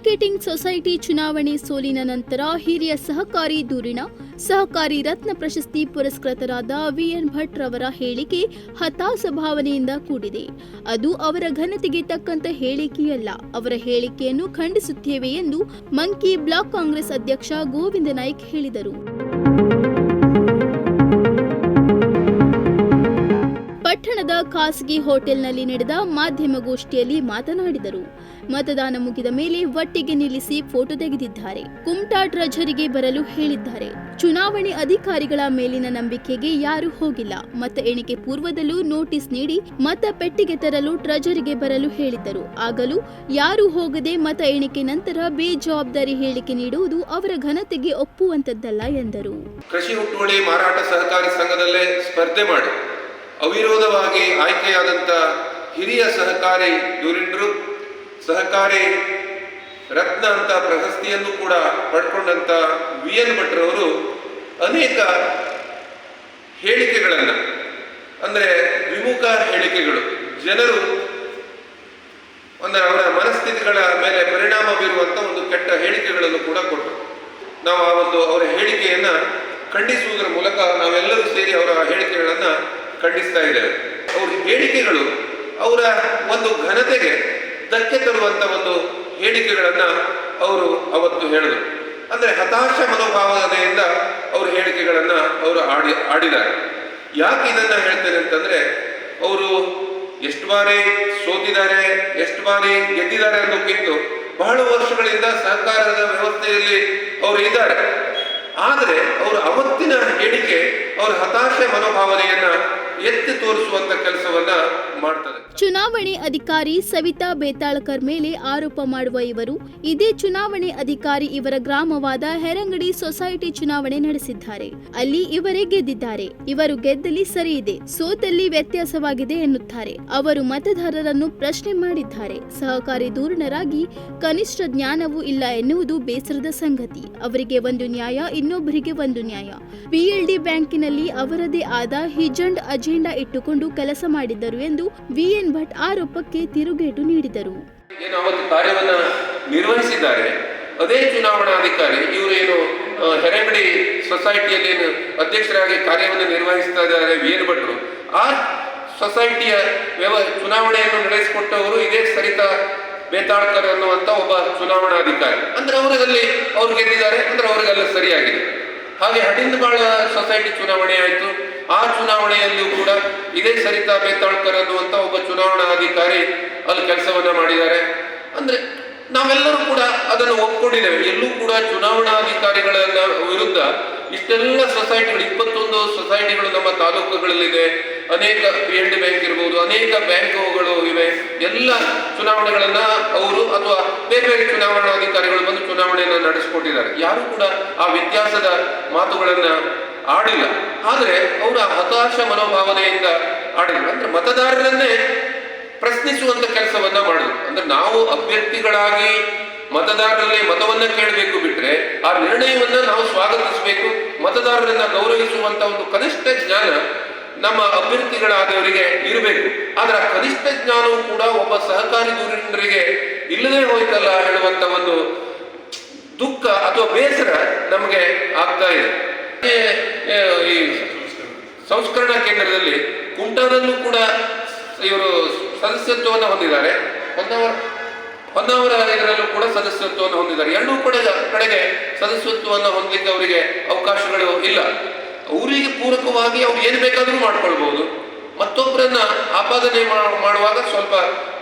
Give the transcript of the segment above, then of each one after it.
Marketing society ಚುನಾವಣೆ ಸೋಲಿನ ನಂತರ ಹಿರಿಯ ಸಹಕಾರಿ ದೂರಿನ ಸಹಕಾರಿ ರತ್ನ ಪ್ರಶಸ್ತಿ ಪುರಸ್ಕೃತರಾದ ವಿಎನ್ ಭಟ್ ರವರ ಹೇಳಿಕೆ ಹತಾಶ ಭಾವನೆಯಿಂದ ಕೂಡಿದೆ. ಅದು ಅವರ ಘನತೆಗೆ ತಕ್ಕಂತ ಹೇಳಿಕೆಯಲ್ಲ. ಅವರ ಹೇಳಿಕೆಯನ್ನು ಖಂಡಿಸುತ್ತೇವೆ ಎಂದು ಮಂಕಿ ಬ್ಲಾಕ್ ಕಾಂಗ್ರೆಸ್ ಅಧ್ಯಕ್ಷ ಗೋವಿಂದ ನಾಯ್ಕ್ ಹೇಳಿದರು. ಪಟ್ಟಣದ ಖಾಸಗಿ ಹೋಟೆಲ್ನಲ್ಲಿ ನಡೆದ ಮಾಧ್ಯಮಗೋಷ್ಠಿಯಲ್ಲಿ ಮಾತನಾಡಿದರು. ಮತದಾನ ಮುಗಿದ ಮೇಲೆ ಒಟ್ಟಿಗೆ ನಿಲ್ಲಿಸಿ ಫೋಟೋ ತೆಗೆದಿದ್ದಾರೆ. ಕುಮಟಾ ಟ್ರಜರಿಗೆ ಬರಲು ಹೇಳಿದ್ದಾರೆ. ಚುನಾವಣೆ ಅಧಿಕಾರಿಗಳ ಮೇಲಿನ ನಂಬಿಕೆಗೆ ಯಾರು ಹೋಗಿಲ್ಲ. ಮತ ಎಣಿಕೆ ಪೂರ್ವದಲ್ಲೂ ನೋಟಿಸ್ ನೀಡಿ ಮತ ಪೆಟ್ಟಿಗೆ ತರಲು ಟ್ರಜರಿಗೆ ಬರಲು ಹೇಳಿದ್ದರು. ಆಗಲೂ ಯಾರು ಹೋಗದೆ ಮತ ಎಣಿಕೆ ನಂತರ ಬೇಜವಾಬ್ದಾರಿ ಹೇಳಿಕೆ ನೀಡುವುದು ಅವರ ಘನತೆಗೆ ಒಪ್ಪುವಂತದ್ದಲ್ಲ ಎಂದರು. ಕೃಷಿ ಮಾರಾಟ ಸಹಕಾರಿ ಸಂಘದಲ್ಲೇ ಸ್ಪರ್ಧೆ ಮಾಡಿ. ಅವಿರೋಧವಾಗಿ ಆಯ್ಕೆಯಾದಂಥ ಹಿರಿಯ ಸಹಕಾರಿ ಧುರೀಣರು ಸಹಕಾರಿ ರತ್ನ ಅಂತ ಪ್ರಶಸ್ತಿಯನ್ನು ಕೂಡ ಪಡ್ಕೊಂಡಂಥ ವಿ ಎನ್ ಭಟ್ರವರು ಅನೇಕ ಹೇಳಿಕೆಗಳನ್ನು, ಅಂದರೆ ವಿಮುಖ ಹೇಳಿಕೆಗಳು. ಜನರು ಅಂದರೆ ಅವರ ಮನಸ್ಥಿತಿಗಳ ಮೇಲೆ ಪರಿಣಾಮ ಬೀರುವಂಥ ಒಂದು ಕೆಟ್ಟ ಹೇಳಿಕೆಗಳನ್ನು ಕೂಡ ಕೊಟ್ಟರು. ನಾವು ಆ ಒಂದು ಅವರ ಹೇಳಿಕೆಯನ್ನು ಖಂಡಿಸುವುದರ ಮೂಲಕ ನಾವೆಲ್ಲರೂ ಸೇರಿ ಅವರ ಹೇಳಿಕೆಗಳನ್ನ ಖಂಡಿಸ್ತಾ ಇದ್ದೇವೆ ಅವ್ರ ಹೇಳಿಕೆಗಳು ಅವರ ಒಂದು ಘನತೆಗೆ ಧಕ್ಕೆ ತರುವಂತ ಒಂದು ಹೇಳಿಕೆಗಳನ್ನ ಅವರು ಅವತ್ತು ಹೇಳಿದರು. ಅಂದ್ರೆ ಹತಾಶ ಮನೋಭಾವನೆಯಿಂದ ಅವ್ರ ಹೇಳಿಕೆಗಳನ್ನ ಅವರು ಆಡಿ, ಆಡಿದ್ದಾರೆ. ಯಾಕೆ ಇದನ್ನ ಹೇಳ್ತೇನೆ ಅಂತಂದ್ರೆ, ಅವರು ಎಷ್ಟು ಬಾರಿ ಸೋತಿದ್ದಾರೆ, ಎಷ್ಟು ಬಾರಿ ಗೆದ್ದಿದ್ದಾರೆ ಅನ್ನೋಕ್ಕಿಂತ ಬಹಳ ವರ್ಷಗಳಿಂದ ಸಹಕಾರದ ವ್ಯವಸ್ಥೆಯಲ್ಲಿ ಅವರು ಇದ್ದಾರೆ. ಆದರೆ ಅವರು ಅವತ್ತಿನ ಹೇಳಿಕೆ ಅವರ ಹತಾಶೆ ಮನೋಭಾವನೆಯನ್ನ ಎತ್ತಿ ತೋರಿಸುವಂತ ಕೆಲಸವನ್ನ ಮಾಡ್ತದೆ. ಚುನಾವಣೆ ಅಧಿಕಾರಿ ಸವಿತಾ ಬೇತಾಳ್ಕರ್ ಮೇಲೆ ಆರೋಪ ಮಾಡುವ ಇವರು ಇದೇ ಚುನಾವಣೆ ಅಧಿಕಾರಿ ಇವರ ಗ್ರಾಮವಾದ ಹೆರಂಗಡಿ ಸೊಸೈಟಿ ಚುನಾವಣೆ ನಡೆಸಿದ್ದಾರೆ. ಅಲ್ಲಿ ಇವರೇ ಗೆದ್ದಿದ್ದಾರೆ. ಇವರು ಗೆದ್ದಲ್ಲಿ ಸರಿ ಇದೆ. ಸೋತಲ್ಲಿ ವ್ಯತ್ಯಾಸವಾಗಿದೆ ಎನ್ನುತ್ತಾರೆ. ಅವರು ಮತದಾರರನ್ನು ಪ್ರಶ್ನೆ ಮಾಡಿದ್ದಾರೆ. ಸಹಕಾರಿ ದೂರಣರಾಗಿ ಕನಿಷ್ಠ ಜ್ಞಾನವೂ ಇಲ್ಲ ಎನ್ನುವುದು ಬೇಸರದ ಸಂಗತಿ. ಅವರಿಗೆ ಒಂದು ನ್ಯಾಯ, ಇನ್ನೊಬ್ಬರಿಗೆ ಒಂದು ನ್ಯಾಯ. ಪಿಎಲ್ಡಿ ಬ್ಯಾಂಕಿನಲ್ಲಿ ಅವರದೇ ಆದ ಹಿಜಂಡ್ ಅಜೆಂಡಾ ಇಟ್ಟುಕೊಂಡು ಕೆಲಸ ಮಾಡಿದ್ದರು ಎಂದು ವಿಎನ್ ಭಟ್ ಆರೋಪಕ್ಕೆ ತಿರುಗೇಟು ನೀಡಿದರು. ಏನು ಅವತ್ತು ಕಾರ್ಯವನ್ನ ನಿರ್ವಹಿಸಿದ್ದಾರೆ? ಅದೇ ಚುನಾವಣಾಧಿಕಾರಿ ಇವರು ಏನು ಹೆರೆಮಡಿ ಸೊಸೈಟಿಯಲ್ಲಿ ಅಧ್ಯಕ್ಷರಾಗಿ ಕಾರ್ಯವನ್ನು ನಿರ್ವಹಿಸ್ತಾ ಇದ್ದಾರೆ ವಿ ಎನ್ ಭಟ್ರು. ಆ ಸೊಸೈಟಿಯ ವ್ಯವ ಚುನಾವಣೆಯನ್ನು ನಡೆಸಿಕೊಟ್ಟವರು ಇದೇ ಸರಿತಾ ಬೇತಾಳ್ಕರ್ ಅನ್ನುವಂತ ಒಬ್ಬ ಚುನಾವಣಾಧಿಕಾರಿ ಅಂದ್ರೆ ಅವರಲ್ಲಿ ಅವ್ರು ಗೆದ್ದಿದ್ದಾರೆ, ಅಂದ್ರೆ ಅವರಿಗೆಲ್ಲ ಸರಿಯಾಗಿದೆ. ಹಾಗೆ ಹಡಿಂದಬಾಳ ಸೊಸೈಟಿ ಚುನಾವಣೆ ಆಯಿತು. ಆ ಚುನಾವಣೆಯಲ್ಲೂ ಕೂಡ ಇದೇ ಸರಿತಾ ಬೇತಾಳ್ಕರ್ ಅನ್ನುವಂಥ ಒಬ್ಬ ಚುನಾವಣಾಧಿಕಾರಿ ಅಲ್ಲಿ ಕೆಲಸವನ್ನ ಮಾಡಿದ್ದಾರೆ. ಅಂದ್ರೆ ನಾವೆಲ್ಲರೂ ಕೂಡ ಅದನ್ನು ಒಪ್ಕೊಂಡಿದ್ದೇವೆ. ಎಲ್ಲೂ ಕೂಡ ಚುನಾವಣಾಧಿಕಾರಿಗಳ ವಿರುದ್ಧ ಇಷ್ಟೆಲ್ಲ ಸೊಸೈಟಿಗಳು ಇಪ್ಪತ್ತೊಂದು ಸೊಸೈಟಿಗಳು ನಮ್ಮ ತಾಲೂಕುಗಳಲ್ಲಿದೆ. ಅನೇಕ ಪಿ ಎಲ್ ಡಿ ಬ್ಯಾಂಕ್ ಇರ್ಬೋದು, ಅನೇಕ ಬ್ಯಾಂಕುಗಳು ಇವೆ. ಎಲ್ಲ ಚುನಾವಣೆಗಳನ್ನ ಅವರು ಅಥವಾ ಬೇರೆ ಬೇರೆ ಚುನಾವಣಾಧಿಕಾರಿಗಳು ಬಂದು ಚುನಾವಣೆಯನ್ನು ನಡೆಸಿಕೊಟ್ಟಿದ್ದಾರೆ. ಯಾರು ಕೂಡ ಆ ವ್ಯತ್ಯಾಸದ ಮಾತುಗಳನ್ನ ಆಡಿಲ್ಲ. ಆದರೆ ಅವರ ಹತಾಶ ಮನೋಭಾವನೆಯಿಂದ ಆಡಿಲ್ಲ. ಅಂದ್ರೆ ಮತದಾರರನ್ನೇ ಪ್ರಶ್ನಿಸುವಂತ ಕೆಲಸವನ್ನ ಮಾಡಿದ್ರು ಅಂದ್ರೆ ನಾವು ಅಭ್ಯರ್ಥಿಗಳಾಗಿ ಮತದಾರರಲ್ಲಿ ಮತವನ್ನ ಕೇಳಬೇಕು ಬಿಟ್ರೆ ಆ ನಿರ್ಣಯವನ್ನ ನಾವು ಸ್ವಾಗತಿಸಬೇಕು. ಮತದಾರರನ್ನ ಗೌರವಿಸುವಂತ ಒಂದು ಕನಿಷ್ಠ ಜ್ಞಾನ ನಮ್ಮ ಅಭ್ಯರ್ಥಿಗಳಾದವರಿಗೆ ಇರಬೇಕು. ಆದ್ರೆ ಆ ಕನಿಷ್ಠ ಜ್ಞಾನವೂ ಕೂಡ ಒಬ್ಬ ಸಹಕಾರಿ ದೂರಿನರಿಗೆ ಇಲ್ಲದೆ ಹೋಯ್ತಲ್ಲ ಹೇಳುವಂತ ಒಂದು ದುಃಖ ಅಥವಾ ಬೇಸರ ನಮಗೆ ಆಗ್ತಾ ಇದೆ. ಈ ಸಂಸ್ಕರಣಾ ಕೇಂದ್ರದಲ್ಲಿ ಕುಂಟಾದಲ್ಲೂ ಕೂಡ ಇವರು ಸದಸ್ಯತ್ವವನ್ನು ಹೊಂದಿದ್ದಾರೆ. ಹೊನ್ನಾವರ ಹೊನ್ನಾವರ ಇದರಲ್ಲೂ ಕೂಡ ಸದಸ್ಯತ್ವವನ್ನು ಹೊಂದಿದ್ದಾರೆ. ಎರಡೂ ಕೂಡ ಕಡೆಗೆ ಸದಸ್ಯತ್ವವನ್ನು ಹೊಂದಲಿಕ್ಕೆ ಅವರಿಗೆ ಅವಕಾಶಗಳು ಇಲ್ಲ. ಅವರಿಗೆ ಪೂರಕವಾಗಿ ಅವ್ರು ಏನು ಬೇಕಾದರೂ ಮಾಡ್ಕೊಳ್ಬಹುದು ಮತ್ತೊಬ್ಬರನ್ನ ಆಪಾದನೆ ಮಾಡುವಾಗ ಸ್ವಲ್ಪ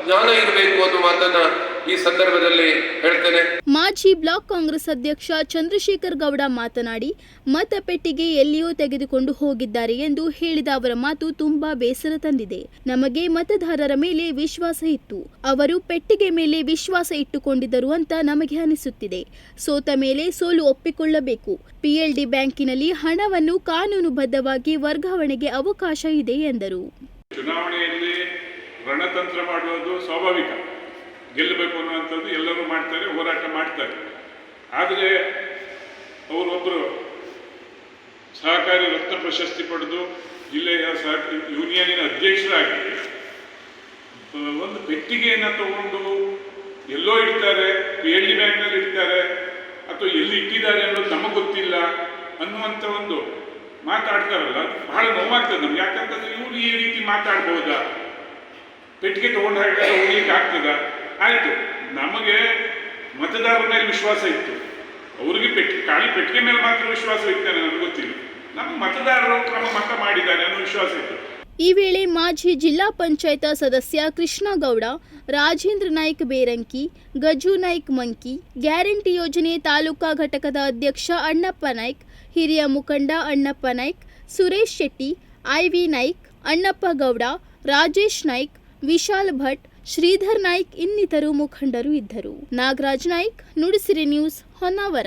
ಜ್ಞಾನ ಇರಬೇಕು ಅನ್ನೋ ಮಾತನ್ನ ಈ ಸಂದರ್ಭದಲ್ಲಿ ಹೇಳ್ತೇನೆ. ಮಾಜಿ ಬ್ಲಾಕ್ ಕಾಂಗ್ರೆಸ್ ಅಧ್ಯಕ್ಷ ಚಂದ್ರಶೇಖರ್ ಗೌಡ ಮಾತನಾಡಿ ಮತಪೆಟ್ಟಿಗೆ ಎಲ್ಲಿಯೋ ತೆಗೆದುಕೊಂಡು ಹೋಗಿದ್ದಾರೆ ಎಂದು ಹೇಳಿದ ಅವರ ಮಾತು ತುಂಬಾ ಬೇಸರ ತಂದಿದೆ. ನಮಗೆ ಮತದಾರರ ಮೇಲೆ ವಿಶ್ವಾಸ ಇತ್ತು. ಅವರು ಪೆಟ್ಟಿಗೆ ಮೇಲೆ ವಿಶ್ವಾಸ ಇಟ್ಟುಕೊಂಡಿದ್ದರು ಅಂತ ನಮಗೆ ಅನಿಸುತ್ತಿದೆ. ಸೋತ ಮೇಲೆ ಸೋಲು ಒಪ್ಪಿಕೊಳ್ಳಬೇಕು. ಪಿಎಲ್ಡಿ ಬ್ಯಾಂಕಿನಲ್ಲಿ ಹಣವನ್ನು ಕಾನೂನುಬದ್ಧವಾಗಿ ವರ್ಗಾವಣೆಗೆ ಅವಕಾಶ ಇದೆ ಎಂದರು. ಚುನಾವಣೆಯಲ್ಲಿ ರಣತಂತ್ರ ಮಾಡುವುದು ಸ್ವಾಭಾವಿಕ. ಗೆಲ್ಲಬೇಕು ಅನ್ನುವಂಥದ್ದು ಎಲ್ಲರೂ ಮಾಡ್ತಾರೆ, ಹೋರಾಟ ಮಾಡ್ತಾರೆ. ಆದರೆ ಅವರೊಬ್ಬರು ಸಹಕಾರಿ ರತ್ನ ಪ್ರಶಸ್ತಿ ಪಡೆದು ಜಿಲ್ಲೆಯ ಸಹ ಯೂನಿಯನಿನ ಅಧ್ಯಕ್ಷರಾಗಿ ಒಂದು ಪೆಟ್ಟಿಗೆಯನ್ನು ತಗೊಂಡು ಎಲ್ಲೋ ಇಡ್ತಾರೆ ಎಳ್ಳಿ ಬ್ಯಾಂಕ್ನಲ್ಲಿ ಇಡ್ತಾರೆ, ಅಥವಾ ಎಲ್ಲಿ ಇಟ್ಟಿದ್ದಾರೆ ಅನ್ನೋದು ನಮಗೆ ಗೊತ್ತಿಲ್ಲ ಅನ್ನುವಂಥ ಒಂದು ಮಾತಾಡ್ತಾರಲ್ಲ ಬಹಳ ನೋವಾಗ್ತದೆ ನಮ್ಗೆ. ಯಾಕಂತಂದ್ರೆ ಇವ್ರು ಈ ರೀತಿ ಮಾತಾಡ್ಬೋದಾ? ಪೆಟ್ಟಿಗೆ ತಗೊಂಡು ಹಾಕಿದ್ರೆ ಹೋಗ್ಲಿಕ್ಕೆ ಆಗ್ತದ ಆಯ್ತು, ನಮಗೆ ಮತದಾರರ ಮೇಲೆ ವಿಶ್ವಾಸ ಇತ್ತು. ಅವ್ರಿಗೆ ಪೆಟ್ಟಿಗೆ ಖಾಲಿ ಪೆಟ್ಟಿಗೆ ಮೇಲೆ ಮಾತ್ರ ವಿಶ್ವಾಸ ಇರ್ತಾರೆ ನನಗೆ ಗೊತ್ತಿಲ್ಲ. ನಮ್ಮ ಮತದಾರರು ನಮ್ಮ ಮತ ಮಾಡಿದ್ದಾರೆ ಅನ್ನೋ ವಿಶ್ವಾಸ ಇತ್ತು. ಈ ವೇಳೆ ಮಾಜಿ ಜಿಲ್ಲಾ ಪಂಚಾಯತ ಸದಸ್ಯ ಕೃಷ್ಣಗೌಡ, ರಾಜೇಂದ್ರ ನಾಯ್ಕ್ ಬೇರಂಕಿ, ಗಜು ನಾಯ್ಕ್ ಮಂಕಿ, ಗ್ಯಾರಂಟಿ ಯೋಜನೆ ತಾಲೂಕಾ ಘಟಕದ ಅಧ್ಯಕ್ಷ ಅಣ್ಣಪ್ಪ ನಾಯ್ಕ್, ಹಿರಿಯ ಮುಖಂಡ ಅಣ್ಣಪ್ಪ ನಾಯ್ಕ್, ಸುರೇಶ್ ಶೆಟ್ಟಿ, ಐ ವಿ ನಾಯ್ಕ್, ಅಣ್ಣಪ್ಪ ಗೌಡ, ರಾಜೇಶ್ ನಾಯ್ಕ್, ವಿಶಾಲ್ ಭಟ್ ಶ್ರೀಧರ್ ನಾಯ್ಕ್ ಇನ್ನಿತರು ಮುಖಂಡರು ಇದ್ದರು. ನಾಗರಾಜ್ ನಾಯ್ಕ್ ನುಡಿಸಿರಿ ನ್ಯೂಸ್ ಹೊನ್ನಾವರ.